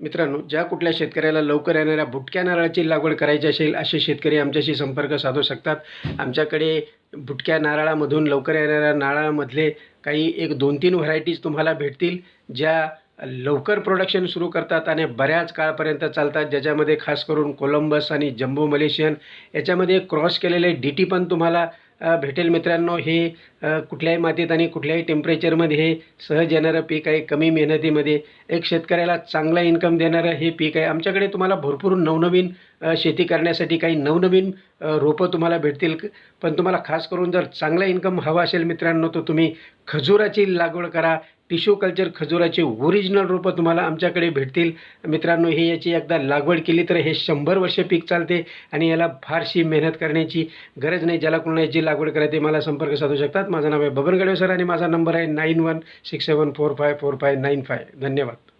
मित्रांनो ज्या कुठल्या शेतकऱ्याला लवकर येणाऱ्या बुटक्या नारळाची लागवड करायची असेल असे शेतकरी आमच्याशी संपर्क साधू शकतात. आमच्याकडे बुटक्या नारळामधून लवकर येणाऱ्या नारळामधले काही एक दोन तीन व्हरायटीज तुम्हाला भेटतील ज्या लवकर प्रोडक्शन सुरू करतात आणि बऱ्याच काळपर्यंत चालतात ज्याच्यामध्ये खास करून कोलंबस आणि जम्बो मलेशियन याच्यामध्ये क्रॉस केलेले डी टी पण तुम्हाला भेटेल मित्रांनो. हे कुठल्याही मातीत आणि कुठल्याही टेम्परेचरमध्ये हे सहज येणारं पीक आहे. कमी मेहनतीमध्ये एक शेतकऱ्याला चांगला इन्कम देणारं हे पीक आहे. आमच्याकडे तुम्हाला भरपूर नवनवीन शेती करण्यासाठी काही नवनवीन रोपं तुम्हाला भेटतील. पण तुम्हाला खास करून जर चांगला इन्कम हवा असेल मित्रांनो तर तुम्ही खजुराची लागवड करा. टिश्यू कल्चर खजुराचे ओरिजिनल रोपं तुम्हाला आमच्याकडे भेटतील. मित्रांनो हे याची एकदा लागवड केली तर हे शंभर वर्ष पीक चालते आणि याला फारशी मेहनत करण्याची गरज नाही. ज्याला कोणाला याची लागवड करायची मला संपर्क साधू शकतात. माझं नाव आहे बबन गडवे सर आणि माझा नंबर आहे nine one six seven four five four five nine five. धन्यवाद.